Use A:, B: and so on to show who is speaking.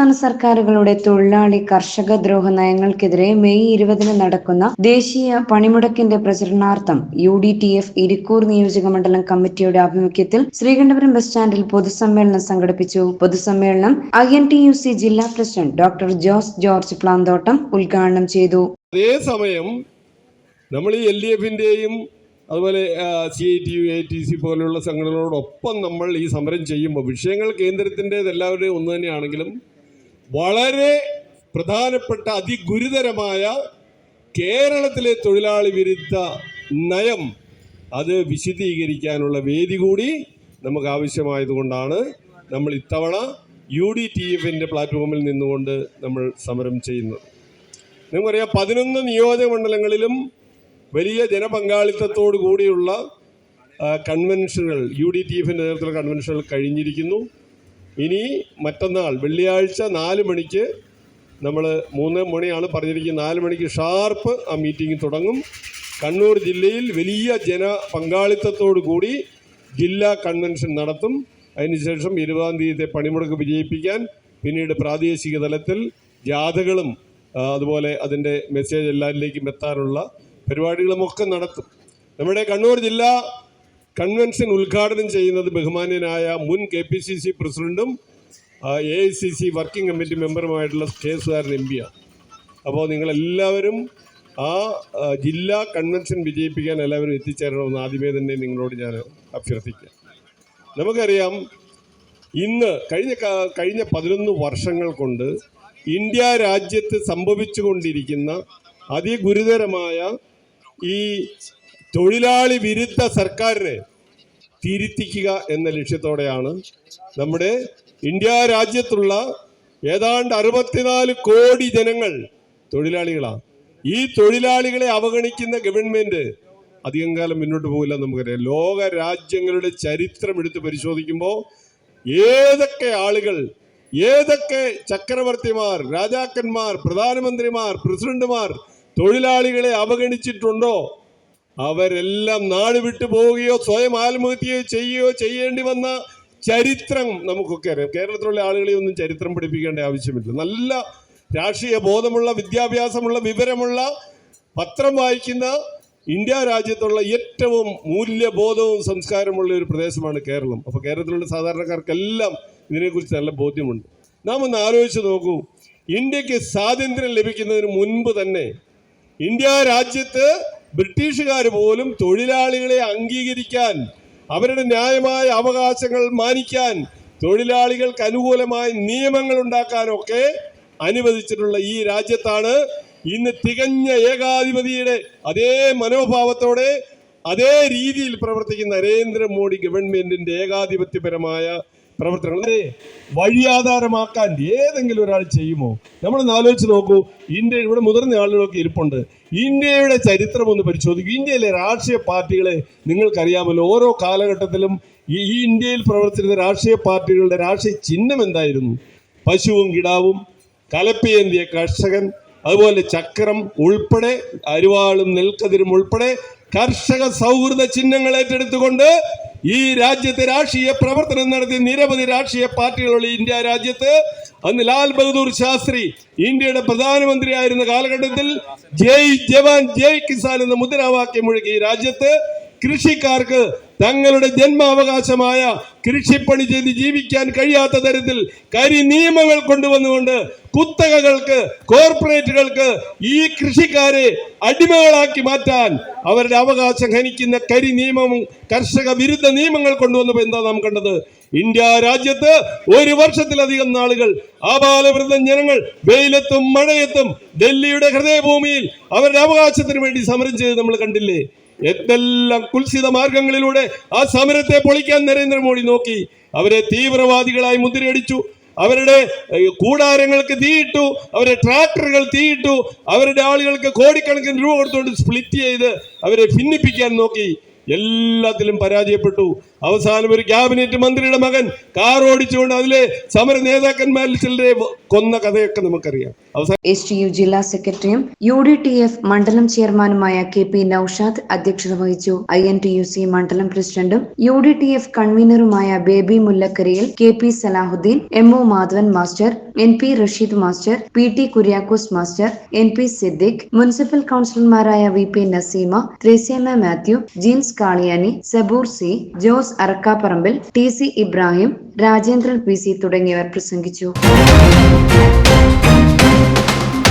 A: സംസ്ഥാന സർക്കാരുകളുടെ തൊഴിലാളി കർഷക ദ്രോഹ നയങ്ങൾക്കെതിരെ മെയ് ഇരുപതിന് നടക്കുന്ന ദേശീയ പണിമുടക്കിന്റെ പ്രചരണാർത്ഥം U D T F Irikkur നിയോജക മണ്ഡലം കമ്മിറ്റിയുടെ ആഭിമുഖ്യത്തിൽ ശ്രീകണ്ഠപുരം ബസ് സ്റ്റാൻഡിൽ പൊതുസമ്മേളനം സംഘടിപ്പിച്ചു. പൊതുസമ്മേളനം I N T U C ജില്ലാ president doctor Jose George Planthottam ഉദ്ഘാടനം ചെയ്തു.
B: അതേസമയം നമ്മൾ ഈ എൽ ഡി അതുപോലെ C I T U A T C പോലെയുള്ള സംഘടനകളോടൊപ്പം നമ്മൾ ഈ സമരം ചെയ്യുമ്പോൾ വിഷയങ്ങൾ കേന്ദ്രത്തിന്റേത് എല്ലാവരുടെയും ഒന്ന് തന്നെയാണെങ്കിലും വളരെ പ്രധാനപ്പെട്ട അതിഗുരുതരമായ കേരളത്തിലെ തൊഴിലാളി വിരുദ്ധ നയം അത് വിശദീകരിക്കാനുള്ള വേദി കൂടി നമുക്ക് ആവശ്യമായതുകൊണ്ടാണ് നമ്മൾ ഇത്തവണ യു ഡി ടി എഫിന്റെ പ്ലാറ്റ്ഫോമിൽ നിന്നുകൊണ്ട് നമ്മൾ സമരം ചെയ്യുന്നത്. നിങ്ങൾക്കറിയാം പതിനൊന്ന് നിയോജക മണ്ഡലങ്ങളിലും വലിയ ജനപങ്കാളിത്തത്തോടു കൂടിയുള്ള കൺവെൻഷനുകൾ യു ഡി ടി എഫിന്റെ നേതൃത്വത്തിലുള്ള കൺവെൻഷനുകൾ കഴിഞ്ഞിരിക്കുന്നു. ഇനി മറ്റന്നാൾ വെള്ളിയാഴ്ച നാല് മണിക്ക് നമ്മൾ മൂന്ന് മണിയാണ് പറഞ്ഞിരിക്കുന്നത്. നാല് മണിക്ക് ഷാർപ്പ് ആ മീറ്റിംഗ് തുടങ്ങും. കണ്ണൂർ ജില്ലയിൽ വലിയ ജന പങ്കാളിത്തത്തോടു കൂടി ജില്ലാ കൺവെൻഷൻ നടത്തും. അതിനുശേഷം ഇരുപതാം തീയതി പണിമുടക്ക് വിജയിപ്പിക്കാൻ പിന്നീട് പ്രാദേശിക തലത്തിൽ ജാഥകളും അതുപോലെ അതിന്റെ മെസ്സേജ് എല്ലാവരിലേക്കും എത്താനുള്ള പരിപാടികളുമൊക്കെ നടത്തും. നമ്മുടെ കണ്ണൂർ ജില്ലാ കൺവെൻഷൻ ഉദ്ഘാടനം ചെയ്യുന്നത് ബഹുമാന്യനായ മുൻ കെ പി സി സി പ്രസിഡന്റും A I C C working committee മെമ്പറുമായിട്ടുള്ള K Sudhakaran M പിയാണ് അപ്പോൾ നിങ്ങളെല്ലാവരും ആ ആ, ജില്ലാ കൺവെൻഷൻ വിജയിപ്പിക്കാൻ എല്ലാവരും എത്തിച്ചേരണമെന്ന് ആദ്യമേ തന്നെ നിങ്ങളോട് ഞാൻ അഭ്യർത്ഥിക്കാം. നമുക്കറിയാം ഇന്ന് കഴിഞ്ഞ കഴിഞ്ഞ പതിനൊന്ന് വർഷങ്ങൾ കൊണ്ട് ഇന്ത്യ രാജ്യത്ത് സംഭവിച്ചുകൊണ്ടിരിക്കുന്ന അതിഗുരുതരമായ ഈ തൊഴിലാളി വിരുദ്ധ സർക്കാരിനെ തിരുത്തിക്കുക എന്ന ലക്ഷ്യത്തോടെയാണ് നമ്മുടെ ഇന്ത്യ രാജ്യത്തുള്ള ഏതാണ്ട് അറുപത്തിനാല് കോടി ജനങ്ങൾ തൊഴിലാളികളാണ്. ഈ തൊഴിലാളികളെ അവഗണിക്കുന്ന ഗവൺമെന്റ് അധികം കാലം മുന്നോട്ട് പോകില്ല നമുക്കറിയാം. ലോക രാജ്യങ്ങളുടെ ചരിത്രം എടുത്ത് പരിശോധിക്കുമ്പോൾ ഏതൊക്കെ ആളുകൾ ഏതൊക്കെ ചക്രവർത്തിമാർ രാജാക്കന്മാർ പ്രധാനമന്ത്രിമാർ പ്രസിഡന്റുമാർ തൊഴിലാളികളെ അവഗണിച്ചിട്ടുണ്ടോ അവരെല്ലാം നാട് വിട്ടു പോവുകയോ സ്വയം ആത്മഹത്യയോ ചെയ്യുകയോ ചെയ്യേണ്ടി വന്ന ചരിത്രം നമുക്കൊക്കെ അറിയാം. കേരളത്തിലുള്ള ആളുകളെ ഒന്നും ചരിത്രം പഠിപ്പിക്കേണ്ട ആവശ്യമില്ല. നല്ല രാഷ്ട്രീയ ബോധമുള്ള വിദ്യാഭ്യാസമുള്ള വിവരമുള്ള പത്രം വായിക്കുന്ന ഇന്ത്യ രാജ്യത്തുള്ള ഏറ്റവും മൂല്യബോധവും സംസ്കാരമുള്ള ഒരു പ്രദേശമാണ് കേരളം. അപ്പോൾ കേരളത്തിലുള്ള സാധാരണക്കാർക്കെല്ലാം ഇതിനെക്കുറിച്ച് നല്ല ബോധ്യമുണ്ട്. നാം ഒന്ന് ആലോചിച്ച് നോക്കൂ. ഇന്ത്യയ്ക്ക് സ്വാതന്ത്ര്യം ലഭിക്കുന്നതിന് മുൻപ് തന്നെ ഇന്ത്യ രാജ്യത്ത് ബ്രിട്ടീഷുകാർ പോലും തൊഴിലാളികളെ അംഗീകരിക്കാൻ അവരുടെ ന്യായമായ അവകാശങ്ങൾ മാനിക്കാൻ തൊഴിലാളികൾക്ക് അനുകൂലമായ നിയമങ്ങൾ ഉണ്ടാക്കാനൊക്കെ അനുവദിച്ചിട്ടുള്ള ഈ രാജ്യത്താണ് ഇന്ന് തികഞ്ഞ ഏകാധിപതിയുടെ അതേ മനോഭാവത്തോടെ അതേ രീതിയിൽ പ്രവർത്തിക്കുന്ന നരേന്ദ്രമോദി ഗവൺമെന്റിന്റെ ഏകാധിപത്യപരമായ പ്രവർത്തനങ്ങൾ വഴിയാധാരമാക്കാൻ ഏതെങ്കിലും ഒരാൾ ചെയ്യുമോ? നമ്മളൊന്ന് ആലോചിച്ച് നോക്കൂ. ഇന്ത്യ ഇവിടെ മുതിർന്ന ആളുകളൊക്കെ ഇരിപ്പുണ്ട്. ഇന്ത്യയുടെ ചരിത്രം ഒന്ന് പരിശോധിക്കും. ഇന്ത്യയിലെ രാഷ്ട്രീയ പാർട്ടികളെ നിങ്ങൾക്കറിയാമല്ലോ. ഓരോ കാലഘട്ടത്തിലും ഈ ഇന്ത്യയിൽ പ്രവർത്തിക്കുന്ന രാഷ്ട്രീയ പാർട്ടികളുടെ രാഷ്ട്രീയ ചിഹ്നം എന്തായിരുന്നു? പശുവും കിടാവും കലപ്പയേന്തിയ കർഷകൻ അതുപോലെ ചക്രം ഉൾപ്പെടെ അരിവാളും നെൽക്കതിരും ഉൾപ്പെടെ കർഷക സൗഹൃദ ചിഹ്നങ്ങൾ ഏറ്റെടുത്തുകൊണ്ട് ഈ രാജ്യത്തെ രാഷ്ട്രീയ പ്രവർത്തനം നടത്തിയ നിരവധി രാഷ്ട്രീയ പാർട്ടികളുള്ള ഇന്ത്യ രാജ്യത്ത് അന്ന് ലാൽ ബഹദൂർ ശാസ്ത്രി ഇന്ത്യയുടെ പ്രധാനമന്ത്രിയായിരുന്ന കാലഘട്ടത്തിൽ ജയ് ജവാൻ ജയ് കിസാൻ എന്ന മുദ്രാവാക്യം മുഴക്കി രാജ്യത്ത് കൃഷിക്കാർക്ക് തങ്ങളുടെ ജന്മാവകാശമായ കൃഷിപ്പണി ചെയ്ത് ജീവിക്കാൻ കഴിയാത്ത തരത്തിൽ കരി നിയമങ്ങൾ കൊണ്ടുവന്നുകൊണ്ട് കുത്തകകൾക്ക് കോർപ്പറേറ്റുകൾക്ക് ഈ കൃഷിക്കാരെ അടിമകളാക്കി മാറ്റാൻ അവരുടെ അവകാശം ഹനിക്കുന്ന കരി നിയമവും കർഷക വിരുദ്ധ നിയമങ്ങൾ കൊണ്ടുവന്നപ്പോൾ എന്താ നാം കണ്ടത്? ഇന്ത്യ രാജ്യത്ത് ഒരു വർഷത്തിലധികം നാളുകൾ ആബാലവൃദ്ധം ജനങ്ങൾ വെയിലത്തും മഴയത്തും ഡൽഹിയുടെ ഹൃദയഭൂമിയിൽ അവരുടെ അവകാശത്തിന് വേണ്ടി സമരം ചെയ്ത് നമ്മൾ കണ്ടില്ലേ? എന്തെല്ലാം കുൽസിത മാർഗങ്ങളിലൂടെ ആ സമരത്തെ പൊളിക്കാൻ നരേന്ദ്രമോദി നോക്കി. അവരെ തീവ്രവാദികളായി മുദ്രയടിച്ചു അവരുടെ കൂടാരങ്ങൾക്ക് തീയിട്ടു. അവരുടെ ട്രാക്ടറുകൾ തീയിട്ടു. അവരുടെ ആളുകൾക്ക് കോടിക്കണക്കിന് രൂപ കൊടുത്തുകൊണ്ട് സ്പ്ലിറ്റ് ചെയ്ത് അവരെ ഭിന്നിപ്പിക്കാൻ നോക്കി. എല്ലാത്തിലും പരാജയപ്പെട്ടു. അവസാനം ഒരു ക്യാബിനറ്റ് മന്ത്രിയുടെ മകൻ കാർ ഓടിച്ചുകൊണ്ട് അതിലെ സമര നേതാക്കന്മാരിൽ ചിലരെ കൊന്ന കഥയൊക്കെ നമുക്കറിയാം.
A: എസ് ടി യു ജില്ലാ സെക്രട്ടറിയും യു ഡി ടി എഫ് മണ്ഡലം ചെയർമാനുമായ കെ പി നൌഷാദ് അധ്യക്ഷത വഹിച്ചു. I N T U C മണ്ഡലം പ്രസിഡന്റും യു ഡി ടി എഫ് കൺവീനറുമായ baby മുല്ലക്കരയിൽ K P Salahuddin M O Madhavan master N P Rasheed master P T Kuriakose master N P Siddique municipal കൌൺസിലർമാരായ V P Naseema Thresiamma Mathew Jeens Kaliyani Saboor C Arakkaparambil T C Ibrahim Rajendran P C തുടങ്ങിയവർ പ്രസംഗിച്ചു.